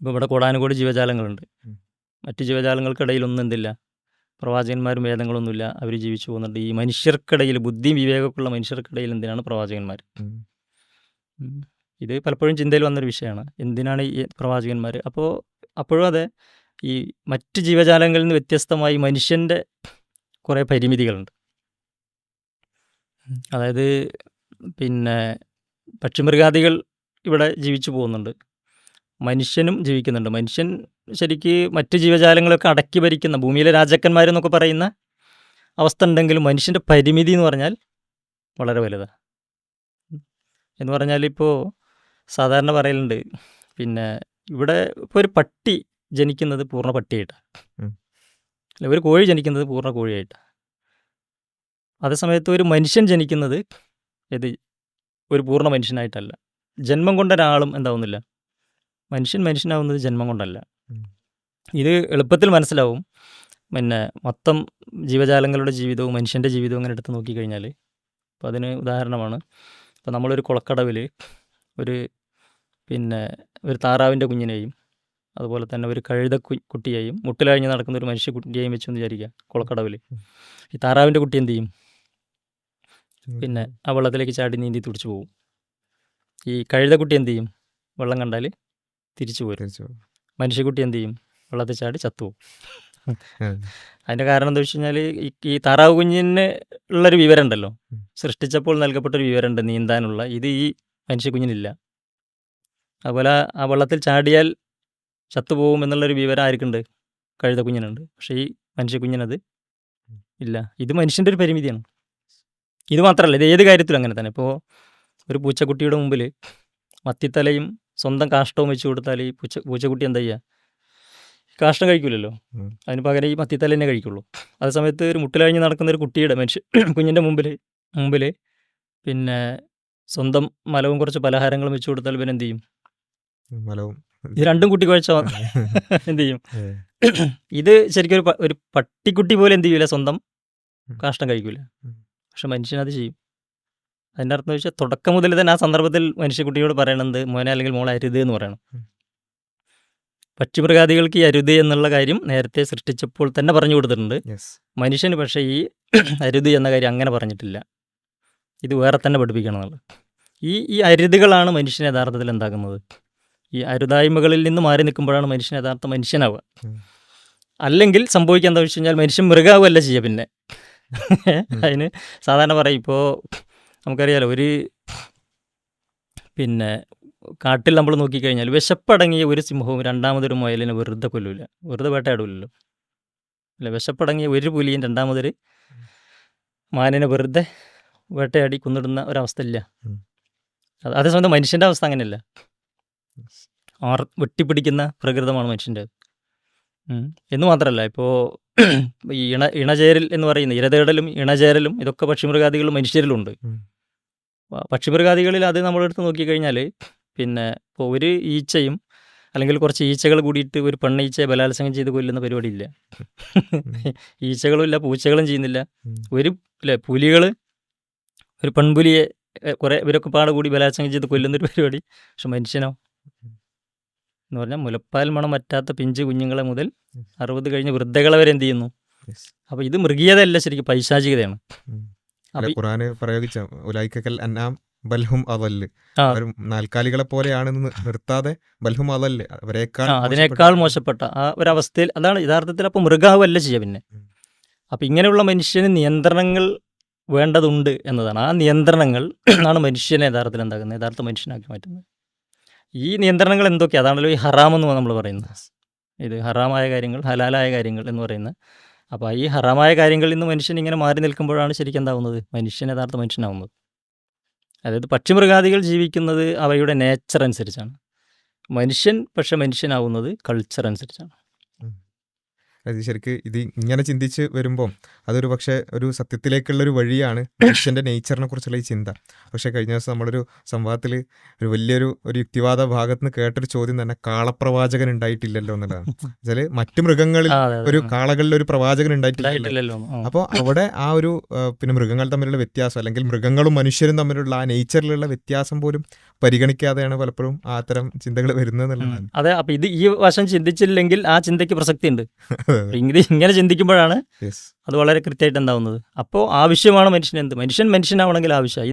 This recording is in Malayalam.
ഇപ്പോൾ ഇവിടെ കൂടാനുകൂടി ജീവജാലങ്ങളുണ്ട്. മറ്റ് മറ്റ് ജീവജാലങ്ങൾക്കിടയിലൊന്നും എന്തില്ല. പ്രവാചകന്മാരും വേദങ്ങളൊന്നുമില്ല. അവർ ജീവിച്ചു പോകുന്നുണ്ട്. ഈ മനുഷ്യർക്കിടയിൽ ബുദ്ധിയും വിവേകമൊക്കെയുള്ള മനുഷ്യർക്കിടയിൽ എന്തിനാണ് പ്രവാചകന്മാർ. ഇത് പലപ്പോഴും ചിന്തയിൽ വന്നൊരു വിഷയമാണ്. എന്തിനാണ് ഈ പ്രവാചകന്മാർ അപ്പോൾ അപ്പോഴും അതെ ഈ മറ്റ് ജീവജാലങ്ങളിൽ നിന്ന് വ്യത്യസ്തമായി മനുഷ്യന്റെ കുറേ പരിമിതികളുണ്ട്. അതായത് പിന്നെ പക്ഷിമൃഗാദികൾ ഇവിടെ ജീവിച്ചു പോകുന്നുണ്ട്. മനുഷ്യനും ജീവിക്കുന്നുണ്ട്. മനുഷ്യൻ ശരിക്ക് മറ്റ് ജീവജാലങ്ങളൊക്കെ അടക്കി ഭരിക്കുന്ന ഭൂമിയിലെ രാജാക്കന്മാരെന്നൊക്കെ പറയുന്ന അവസ്ഥ ഉണ്ടെങ്കിലും മനുഷ്യന്റെ പരിമിതി എന്ന് പറഞ്ഞാൽ വളരെ വലുതാണ് എന്ന് പറഞ്ഞാൽ ഇപ്പോൾ സാധാരണ പറയലുണ്ട് പിന്നെ ഇവിടെ ഇപ്പോൾ ഒരു പട്ടി ജനിക്കുന്നത് പൂർണ പട്ടിയായിട്ടാണ് അല്ല ഒരു കോഴി ജനിക്കുന്നത് പൂർണ കോഴിയായിട്ടാണ് അതേസമയത്ത് ഒരു മനുഷ്യൻ ജനിക്കുന്നത് ഇത് ഒരു പൂർണ മനുഷ്യനായിട്ടല്ല. ജന്മം കൊണ്ട ഒരാളും എന്താവുന്നില്ല. മനുഷ്യൻ മനുഷ്യനാവുന്നത് ജന്മം കൊണ്ടല്ല. ഇത് എളുപ്പത്തിൽ മനസ്സിലാവും. പിന്നെ മൊത്തം ജീവജാലങ്ങളുടെ ജീവിതവും മനുഷ്യന്റെ ജീവിതവും അങ്ങനെ എടുത്ത് നോക്കിക്കഴിഞ്ഞാൽ അപ്പോൾ അതിന് ഉദാഹരണമാണ്. ഇപ്പോൾ നമ്മളൊരു കുളക്കടവിൽ ഒരു പിന്നെ ഒരു താറാവിന്റെ കുഞ്ഞിനെയും അതുപോലെ തന്നെ ഒരു കഴുത കു- കുട്ടിയെയും മുട്ടിലഴിഞ്ഞ് നടക്കുന്ന ഒരു മനുഷ്യ കുട്ടിയെയും വെച്ച് എന്ന് വിചാരിക്കുക കുളക്കടവിൽ ഈ താറാവിന്റെ കുട്ടി എന്ത് ചെയ്യും? പിന്നെ ആ വെള്ളത്തിലേക്ക് ചാടി നീന്തി തുടിച്ചു പോകും ഈ കഴുതക്കുട്ടി എന്ത് ചെയ്യും? വെള്ളം കണ്ടാൽ തിരിച്ചു പോരും. മനുഷ്യക്കുട്ടി എന്ത് ചെയ്യും? വെള്ളത്തിൽ ചാടി ചത്തുപോകും അതിന്റെ അതിന്റെ കാരണം എന്താ വെച്ച് കഴിഞ്ഞാൽ ഈ താറാവ് കുഞ്ഞിന് ഉള്ളൊരു വിവരം ഉണ്ടല്ലോ. സൃഷ്ടിച്ചപ്പോൾ നൽകപ്പെട്ടൊരു വിവരമുണ്ട് നീന്താനുള്ള. ഇത് ഈ മനുഷ്യ കുഞ്ഞിനില്ല. അതുപോലെ ആ വെള്ളത്തിൽ ചാടിയാൽ ചത്തുപോകും എന്നുള്ളൊരു വിവരം ആർക്കുണ്ട്? കഴുത കുഞ്ഞിനുണ്ട്. പക്ഷേ ഈ മനുഷ്യ കുഞ്ഞിനത് ഇല്ല. ഇത് മനുഷ്യന്റെ ഒരു പരിമിതിയാണ്. ഇത് മാത്രമല്ല ഇത് ഏത് കാര്യത്തിലും അങ്ങനെ തന്നെ. ഇപ്പോൾ ഒരു പൂച്ചക്കുട്ടിയുടെ മുമ്പിൽ മത്തിത്തലയും സ്വന്തം കാഷ്ടവും വെച്ച് കൊടുത്താൽ ഈ പൂച്ച പൂച്ചക്കുട്ടി എന്താ ചെയ്യുക? കാഷ്ടം കഴിക്കില്ലല്ലോ. അതിന് പകരം ഈ മത്തിത്തല തന്നെ കഴിക്കുള്ളൂ. അതേ സമയത്ത് ഒരു മുട്ടിലഴിഞ്ഞ് നടക്കുന്ന ഒരു കുട്ടിയുടെ മനുഷ്യ കുഞ്ഞിന്റെ മുമ്പിൽ മുമ്പിൽ പിന്നെ സ്വന്തം മലവും കുറച്ച് പലഹാരങ്ങളും വെച്ച് കൊടുത്താൽ പിന്നെ എന്ത് ചെയ്യും? മലവും. ഇത് രണ്ടും കുട്ടി കുഴച്ച എന്ത് ചെയ്യും? ഇത് ശരിക്കും ഒരു ഒരു പട്ടിക്കുട്ടി പോലെ എന്ത് ചെയ്യൂല സ്വന്തം. കാഷ്ടം കഴിക്കൂല. പക്ഷെ മനുഷ്യനത് ചെയ്യും. അതിന്റെ അർത്ഥം വെച്ചാൽ തുടക്കം മുതൽ തന്നെ ആ സന്ദർഭത്തിൽ മനുഷ്യക്കുട്ടിയോട് പറയണത് മോനെ അല്ലെങ്കിൽ മോളെ അരുത് എന്ന് പറയണം. പക്ഷിമൃഗാദികൾക്ക് ഈ അരുത് എന്നുള്ള കാര്യം നേരത്തെ സൃഷ്ടിച്ചപ്പോൾ തന്നെ പറഞ്ഞു കൊടുത്തിട്ടുണ്ട്. മനുഷ്യന് പക്ഷേ ഈ അരുത് എന്ന കാര്യം അങ്ങനെ പറഞ്ഞിട്ടില്ല. ഇത് വേറെ തന്നെ പഠിപ്പിക്കണം എന്നുള്ളത്. ഈ ഈ അരുതുകളാണ് മനുഷ്യനെ യഥാർത്ഥത്തിൽ എന്താക്കുന്നത്? ഈ അരുതായ്മകളിൽ നിന്ന് മാറി നിൽക്കുമ്പോഴാണ് മനുഷ്യൻ യഥാർത്ഥ മനുഷ്യനാവുക. അല്ലെങ്കിൽ സംഭവിക്കുക എന്താ വെച്ച് കഴിഞ്ഞാൽ മനുഷ്യൻ മൃഗാവുകയല്ല ചെയ്യുക പിന്നെ. അതിന് സാധാരണ പറയും ഇപ്പോൾ നമുക്കറിയാലോ ഒരു പിന്നെ കാട്ടിൽ നമ്മൾ നോക്കിക്കഴിഞ്ഞാൽ വിശപ്പടങ്ങിയ ഒരു സിംഹവും രണ്ടാമതൊരു മുയലിനെ വെറുതെ കൊല്ലൂല. വെറുതെ വേട്ടയാടില്ലല്ലോ അല്ല വിശപ്പടങ്ങിയ ഒരു പുലിയും രണ്ടാമതൊരു മാനിനെ വെറുതെ വേട്ടയാടി കൊന്നിടുന്ന ഒരവസ്ഥ ഇല്ല അതേസമയത്ത് മനുഷ്യന്റെ അവസ്ഥ അങ്ങനെയല്ല. ആർ വെട്ടിപ്പിടിക്കുന്ന പ്രകൃതമാണ് മനുഷ്യന്റെ എന്ന് മാത്രമല്ല ഇപ്പോൾ ഈ ഇണ ഇണചേരൽ എന്ന് പറയുന്ന ഇരതേടലും ഇണചേരലും ഇതൊക്കെ പക്ഷിമൃഗാദികളും മനുഷ്യരിലുണ്ട്. പക്ഷിമൃഗാദികളിൽ അത് നമ്മളെടുത്ത് നോക്കിക്കഴിഞ്ഞാൽ പിന്നെ ഇപ്പോൾ ഒരു ഈച്ചയും അല്ലെങ്കിൽ കുറച്ച് ഈച്ചകൾ കൂടിയിട്ട് ഒരു പെണ്ണീച്ചയെ ബലാത്സംഗം ചെയ്ത് കൊല്ലുന്ന പരിപാടിയില്ല. ഈച്ചകളും ഇല്ല പൂച്ചകളും ചെയ്യുന്നില്ല. ഒരു അല്ലേ പുലികൾ ഒരു പെൺപുലിയെ കുറേ ഇവരൊക്കെ പാടെ കൂടി ബലാത്സംഗം ചെയ്ത് കൊല്ലുന്നൊരു പരിപാടി. പക്ഷെ മനുഷ്യനോ? എന്ന് പറഞ്ഞാൽ മുലപ്പാൽ മണം പറ്റാത്ത പിഞ്ച് കുഞ്ഞുങ്ങളെ മുതൽ. അറുപത് കഴിഞ്ഞ് വൃദ്ധകളെ വരെ എന്ത് ചെയ്യുന്നു. അപ്പോൾ ഇത് മൃഗീയതയല്ല ശരിക്കും പൈശാചികതയാണ്. ഖുറാന് പ്രയോഗിച്ച ഉലായിക്കൽ അന്നാം ബൽഹും അതല്ല്. അവർ നാൽക്കാലികളെ പോലെയാണെന്ന് നിർത്താതെ ബൽഹും അതല്ല് അവരെക്കാൾ അതിനേക്കാൾ മോശപ്പെട്ട ആ ഒരവസ്ഥയിൽ അതാണ് യഥാർത്ഥത്തിൽ അപ്പോൾ മൃഗാവല്ല ചെയ്യുക പിന്നെ. അപ്പൊ ഇങ്ങനെയുള്ള മനുഷ്യന് നിയന്ത്രണങ്ങൾ വേണ്ടതുണ്ട് എന്നതാണ്. ആ നിയന്ത്രണങ്ങൾ ആണ് മനുഷ്യനെ യഥാർത്ഥത്തിൽ എന്താക്കുന്നത്? യഥാർത്ഥ മനുഷ്യനാക്കി മാറ്റുന്നത്. ഈ നിയന്ത്രണങ്ങൾ എന്തൊക്കെയാണ് അതാണല്ലോ ഈ ഹറാം എന്ന് നമ്മൾ പറയുന്നത്. ഇത് ഹറാമായ കാര്യങ്ങൾ ഹലാലായ കാര്യങ്ങൾ എന്ന് പറയുന്നത് അപ്പോൾ ഈ ഹറാമായ കാര്യങ്ങളിൽ നിന്ന് മനുഷ്യൻ ഇങ്ങനെ മാറി നിൽക്കുമ്പോഴാണ് ശരിക്കും എന്താവുന്നത്? മനുഷ്യൻ യഥാർത്ഥ മനുഷ്യനാവുന്നത്. അതായത് പക്ഷിമൃഗാദികൾ ജീവിക്കുന്നത് അവയുടെ നേച്ചർ അനുസരിച്ചാണ്. മനുഷ്യൻ പക്ഷെ മനുഷ്യനാവുന്നത് കൾച്ചർ അനുസരിച്ചാണ്. ശരിക്ക് ഇത് ഇങ്ങനെ ചിന്തിച്ച് വരുമ്പോൾ അതൊരു പക്ഷേ ഒരു സത്യത്തിലേക്കുള്ളൊരു വഴിയാണ് മനുഷ്യന്റെ നേച്ചറിനെ കുറിച്ചുള്ള ഈ ചിന്ത. പക്ഷേ കഴിഞ്ഞ ദിവസം നമ്മളൊരു സംവാദത്തിൽ ഒരു വലിയൊരു ഒരു യുക്തിവാദ ഭാഗത്ത് നിന്ന് കേട്ടൊരു ചോദ്യം തന്നെ കാളപ്രവാചകൻ ഉണ്ടായിട്ടില്ലല്ലോ എന്നുള്ളതാണ്. വെച്ചാൽ മറ്റു മൃഗങ്ങളിൽ. ഒരു കാളകളിൽ ഒരു പ്രവാചകൻ ഉണ്ടായിട്ടില്ലല്ലോ. അപ്പോൾ അവിടെ ആ ഒരു പിന്നെ മൃഗങ്ങൾ തമ്മിലുള്ള വ്യത്യാസം അല്ലെങ്കിൽ മൃഗങ്ങളും മനുഷ്യരും തമ്മിലുള്ള ആ നേച്ചറിലുള്ള വ്യത്യാസം പോലും പരിഗണിക്കാതെയാണ് പലപ്പോഴും ആ തരം ചിന്തകൾ വരുന്നത് എന്നുള്ളതാണ്. അതെ അപ്പൊ ഇത് ഈ വശം ചിന്തിച്ചില്ലെങ്കിൽ ആ ചിന്തയ്ക്ക് പ്രസക്തി ഉണ്ട് അതെ, ഇങ്ങനെ ചിന്തിക്കുമ്പോഴാണ്. അത് വളരെ കൃത്യമായിട്ട് എന്താവുന്നത്. അപ്പോൾ ആവശ്യമാണ് മനുഷ്യൻ എന്ത്? മനുഷ്യൻ മനുഷ്യനാവണമെങ്കിൽ ആവശ്യമായി